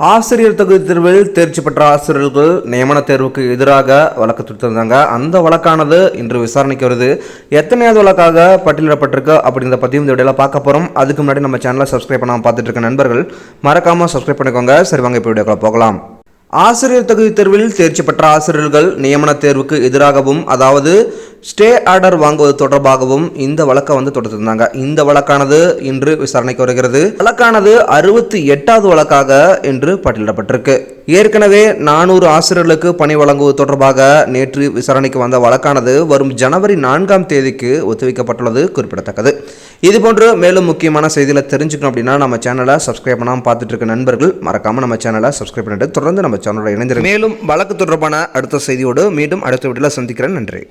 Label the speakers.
Speaker 1: ஆசிரியர் தகுதி தேர்வில் தேர்ச்சி பெற்ற ஆசிரியர்கள் நியமன தேர்வுக்கு எதிராக வழக்கு தொடுத்திருந்தாங்க. அந்த வழக்கானது இன்று விசாரணைக்கு வருது. எத்தனையாவது வழக்காக பட்டியலிடப்பட்டிருக்கு அப்படிங்கிற பற்றியும் இந்த வீடியோவில் பார்க்க போகிறோம் அதுக்கு முன்னாடி நம்ம சேனலை சப்ஸ்கிரைப் பண்ணாமல் பார்த்துட்டு இருக்க நண்பர்கள் மறக்காமல் சப்ஸ்கிரைப் பண்ணிக்கோங்க. சரி வாங்க இப்போ வீடியோக்குள்ள போகலாம். ஆசிரியர் தகுதி தேர்வில் தேர்ச்சி பெற்ற ஆசிரியர்கள் நியமன தேர்வுக்கு எதிராகவும் அதாவது ஸ்டே ஆர்டர் வாங்குவது தொடர்பாகவும் இந்த வழக்கை வந்து தொடர்ந்திருந்தாங்க இந்த வழக்கானது இன்று விசாரணைக்கு வருகிறது. வழக்கானது அறுபத்தி எட்டாவது வழக்காக இன்று பட்டியலிடப்பட்டிருக்கு. ஏற்கனவே நானூறு ஆசிரியர்களுக்கு பணி வழங்குவது தொடர்பாக நேற்று விசாரணைக்கு வந்த வழக்கானது வரும் ஜனவரி நான்காம் தேதிக்கு ஒத்திவைக்கப்பட்டுள்ளது குறிப்பிடத்தக்கது. இதுபோன்று மேலும் முக்கியமான செய்திகளை தெரிஞ்சுக்கணும் அப்படின்னா நம்ம சேனலை சப்ஸ்கிரைப் பண்ணாமல் பார்த்துட்டு இருக்க நண்பர்கள் மறக்காம நம்ம சேனலை சப்ஸ்கிரைப் பண்ணிட்டு தொடர்ந்து நம்ம சேனலோட இணைந்திருங்க. மேலும் வழக்கு தொடர்பான அடுத்த செய்தியோடு மீண்டும் அடுத்த வீட்டில் சந்திக்கிறேன். நன்றி.